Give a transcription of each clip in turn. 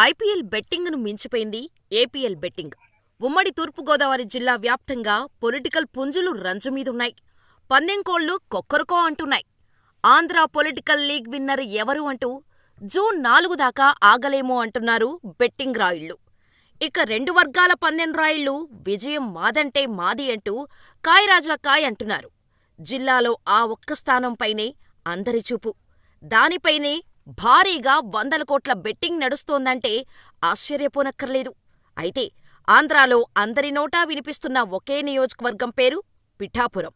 IPL బెట్టింగును మించిపోయింది APL betting. ఉమ్మడి తూర్పుగోదావరి జిల్లా వ్యాప్తంగా పొలిటికల్ పుంజులు రంజుమీదున్నాయి. పందెంకోళ్ళు కొక్కరుకో అంటున్నాయి. ఆంధ్ర పొలిటికల్ లీగ్ విన్నర్ ఎవరు అంటూ జూన్ నాలుగు దాకా ఆగలేమో అంటున్నారు బెట్టింగ్ రాయుళ్ళు. ఇక రెండు వర్గాల పందెం రాయిళ్ళు విజయం మాదంటే మాది అంటూ కాయరాజా కాయ్ అంటున్నారు. జిల్లాలో ఆ ఒక్క స్థానంపైనే అందరి చూపు. దానిపైనే భారీగా వందల కోట్ల బెట్టింగ్ నడుస్తోందంటే ఆశ్చర్యపోనక్కర్లేదు. అయితే ఆంధ్రాలో అందరి నోటా వినిపిస్తున్న ఒకే నియోజకవర్గం పేరు పిఠాపురం.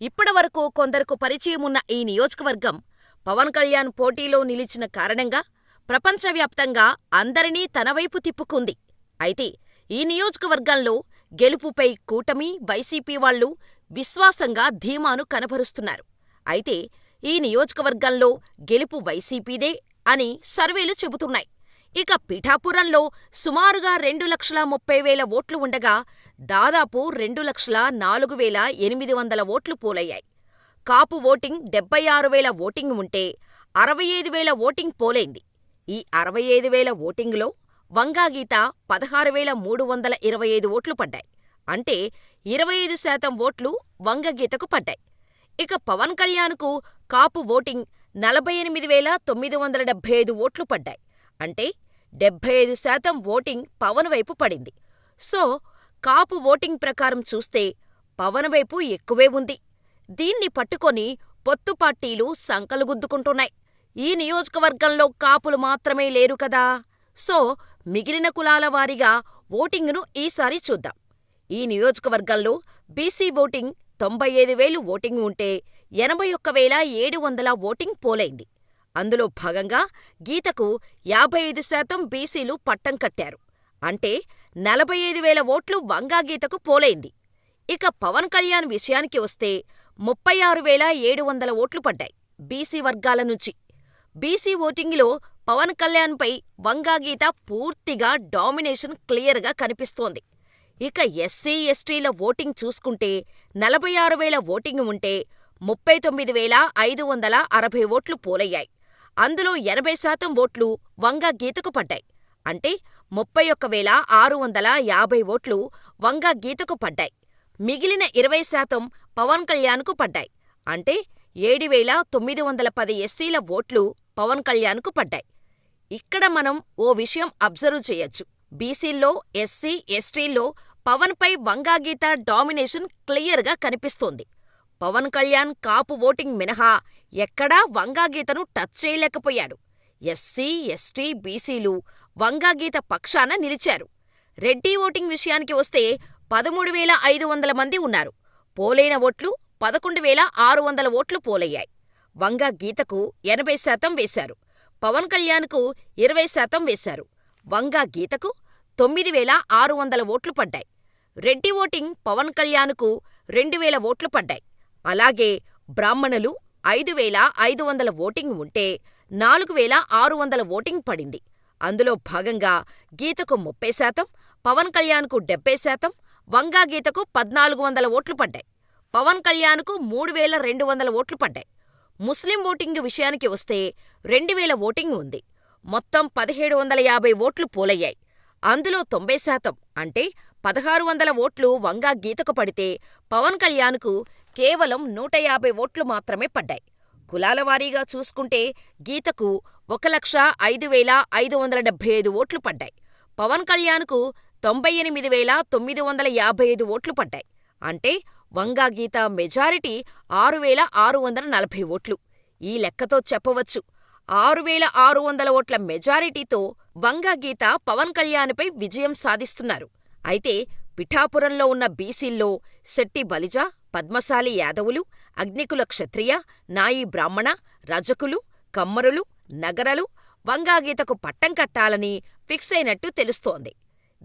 ఇప్పటివరకు కొందరకు పరిచయమున్న ఈ నియోజకవర్గం పవన్ కళ్యాణ్ పోటీలో నిలిచిన కారణంగా ప్రపంచవ్యాప్తంగా అందరినీ తనవైపు తిప్పుకుంది. అయితే ఈ నియోజకవర్గంలో గెలుపుపై కూటమి, వైసీపీ వాళ్ళు విశ్వాసంగా ధీమాను కనబరుస్తున్నారు. అయితే ఈ నియోజకవర్గంలో గెలుపు వైసీపీదే అని సర్వేలు చెబుతున్నాయి. ఇక పిఠాపురంలో సుమారుగా రెండు లక్షల ముప్పై వేల ఓట్లు ఉండగా దాదాపు రెండు లక్షల నాలుగు వేల ఎనిమిది వందల ఓట్లు పోలయ్యాయి. కాపు ఓటింగ్ డెబ్బై ఆరు వేల ఓటింగ్ ఉంటే అరవై ఐదు వేల ఓటింగ్ పోలైంది. ఈ అరవై ఐదు వేల ఓటింగులో వంగాగీత పదహారు వేల మూడు వందల ఇరవై ఐదు ఓట్లు పడ్డాయి. అంటే ఇరవై ఐదు శాతం ఓట్లు వంగగీతకు పడ్డాయి. ఇక పవన్ కళ్యాణ్కు కాపు ఓటింగ్ నలభై ఎనిమిది వేల తొమ్మిది వందల డెబ్బై ఐదు ఓట్లు పడ్డాయి. అంటే డెబ్బై ఐదు శాతం ఓటింగ్ పవన్ వైపు పడింది. సో కాపు ఓటింగ్ ప్రకారం చూస్తే పవన్ వైపు ఎక్కువే ఉంది. దీన్ని పట్టుకొని పొత్తు పార్టీలు సంకలు గుద్దుకుంటున్నాయి. ఈ నియోజకవర్గంలో కాపులు మాత్రమే లేరు కదా! సో మిగిలిన కులాల వారీగా ఓటింగును ఈసారి చూద్దాం. ఈ నియోజకవర్గంలో బీసీ ఓటింగ్ తొంభై ఐదు వేలు ఓటింగ్ ఉంటే ఎనభై ఒక్క వేల ఏడు వందల ఓటింగ్ పోలైంది. అందులో భాగంగా గీతకు యాభై ఐదు శాతం బీసీలు పట్టం కట్టారు. అంటే నలభై ఐదు వేల ఓట్లు వంగా గీతకు పోలైంది. ఇక పవన్ కళ్యాణ్ విషయానికి వస్తే ముప్పై ఆరు వేల ఏడు వందల ఓట్లు పడ్డాయి బీసీ వర్గాల నుంచి. బీసీ ఓటింగులో పవన్ కళ్యాణ్పై వంగాగీత పూర్తిగా డామినేషన్ క్లియర్గా కనిపిస్తోంది. ఇక ఎస్సీ, ఎస్టీల ఓటింగ్ చూసుకుంటే నలభై ఆరు వేల ఓటింగ్ ఉంటే ముప్పై తొమ్మిది వేల ఐదు వందల అరవై ఓట్లు పోలయ్యాయి. అందులో ఎనభై శాతం ఓట్లు వంగా గీతకు పడ్డాయి. అంటే ముప్పై ఒక్క వేల ఆరు వందల యాభై ఓట్లు వంగా గీతకు పడ్డాయి. మిగిలిన ఇరవై శాతం పవన్ కళ్యాణ్కు పడ్డాయి. అంటే ఏడు వేల తొమ్మిది వందల పది ఎస్సీల ఓట్లు పవన్ కళ్యాణ్కు పడ్డాయి. ఇక్కడ మనం ఓ విషయం అబ్జర్వ్ చేయొచ్చు. బీసీల్లో, ఎస్సీ, ఎస్టీల్లో పవన్పై వంగాగీత డామినేషన్ క్లియర్గా కనిపిస్తోంది. పవన్ కళ్యాణ్ కాపు ఓటింగ్ మినహా ఎక్కడా వంగాగీతను టచ్ చేయలేకపోయాడు. ఎస్సీ, ఎస్టీ, బీసీలు వంగాగీత పక్షాన నిలిచారు. రెడ్డి ఓటింగ్ విషయానికి వస్తే పదమూడు వేల ఐదు వందల మంది ఉన్నారు. పోలైన ఓట్లు పదకొండు వేల ఆరు వందల ఓట్లు పోలయ్యాయి. వంగా గీతకు ఎనభై శాతం వేశారు. పవన్ కళ్యాణ్కు ఇరవై శాతం వేశారు. వంగా గీతకు తొమ్మిది వేల ఆరు వందల ఓట్లు పడ్డాయి. రెడ్డి ఓటింగ్ పవన్ కళ్యాణ్కు రెండు వేల ఓట్లు పడ్డాయి. అలాగే బ్రాహ్మణులు ఐదు వేల ఐదు వందల ఓటింగ్ ఉంటే నాలుగు వేల ఆరు వందల ఓటింగ్ పడింది. అందులో భాగంగా గీతకు ముప్పై శాతం, పవన్ కళ్యాణ్కు డెబ్బై శాతం, వంగా గీతకు పద్నాలుగు వందల ఓట్లు పడ్డాయి. పవన్ కళ్యాణ్కు మూడు వేల రెండు వందల ఓట్లు పడ్డాయి. ముస్లిం ఓటింగ్ విషయానికి వస్తే రెండు వేల ఓటింగ్ ఉంది. మొత్తం పదిహేడు వందల యాభై ఓట్లు పోలయ్యాయి. అందులో తొంభై శాతం అంటే పదహారు వందల ఓట్లు వంగా గీతకు పడితే పవన్ కళ్యాణ్కు కేవలం నూట యాభై ఓట్లు మాత్రమే పడ్డాయి. కులాల వారీగా చూసుకుంటే గీతకు ఒక లక్ష ఐదు వేల ఐదు వందల డెబ్బై ఐదు ఓట్లు పడ్డాయి. పవన్ కళ్యాణ్కు తొంభై ఎనిమిది వేల తొమ్మిది వందల యాభై ఐదు ఓట్లు పడ్డాయి. అంటే వంగా గీత మెజారిటీ ఆరు వేల ఆరు వందల నలభై ఓట్లు. ఈ లెక్కతో చెప్పవచ్చు ఆరు వేల ఆరు వందల ఓట్ల మెజారిటీతో వంగా గీత పవన్ కళ్యాణ్పై విజయం సాధిస్తున్నారు. అయితే పిఠాపురంలో ఉన్న బీసీల్లో శెట్టి బలిజ, పద్మశాలి యాదవులు, అగ్నికుల క్షత్రియ, నాయీ బ్రాహ్మణ, రజకులు, కమ్మరులు, నగరలు వంగాగీతకు పట్టం కట్టాలని ఫిక్స్ అయినట్టు తెలుస్తోంది.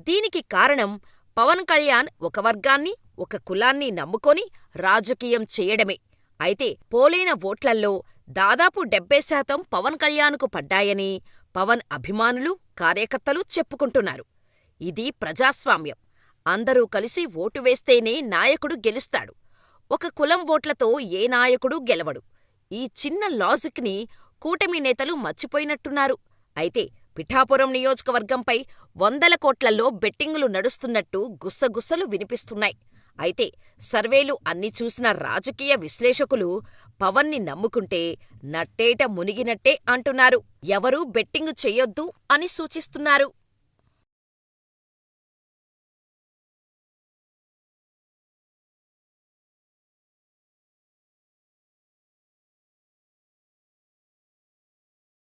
దీనికి కారణం పవన్ కళ్యాణ్ ఒక వర్గాన్ని, ఒక కులాన్ని నమ్ముకొని రాజకీయం చేయడమే. అయితే పోలైన ఓట్లల్లో దాదాపు డెబ్బై శాతం పవన్ కళ్యాణ్కు పడ్డాయని పవన్ అభిమానులు, కార్యకర్తలు చెప్పుకుంటున్నారు. ఇది ప్రజాస్వామ్యం. అందరూ కలిసి ఓటు వేస్తేనే నాయకుడు గెలుస్తాడు. ఒక కులం ఓట్లతో ఏ నాయకుడూ గెలవడు. ఈ చిన్న లాజిక్ని కూటమి నేతలు మర్చిపోయినట్టున్నారు. అయితే పిఠాపురం నియోజకవర్గంపై వందల కోట్లలో బెట్టింగులు నడుస్తున్నట్టు గుసగుసలు వినిపిస్తున్నాయి. అయితే సర్వేలు అన్ని చూసిన రాజకీయ విశ్లేషకులు పవన్ని నమ్ముకుంటే నట్టేట మునిగినట్టే అంటున్నారు. ఎవరూ బెట్టింగు చెయ్యొద్దు అని సూచిస్తున్నారు.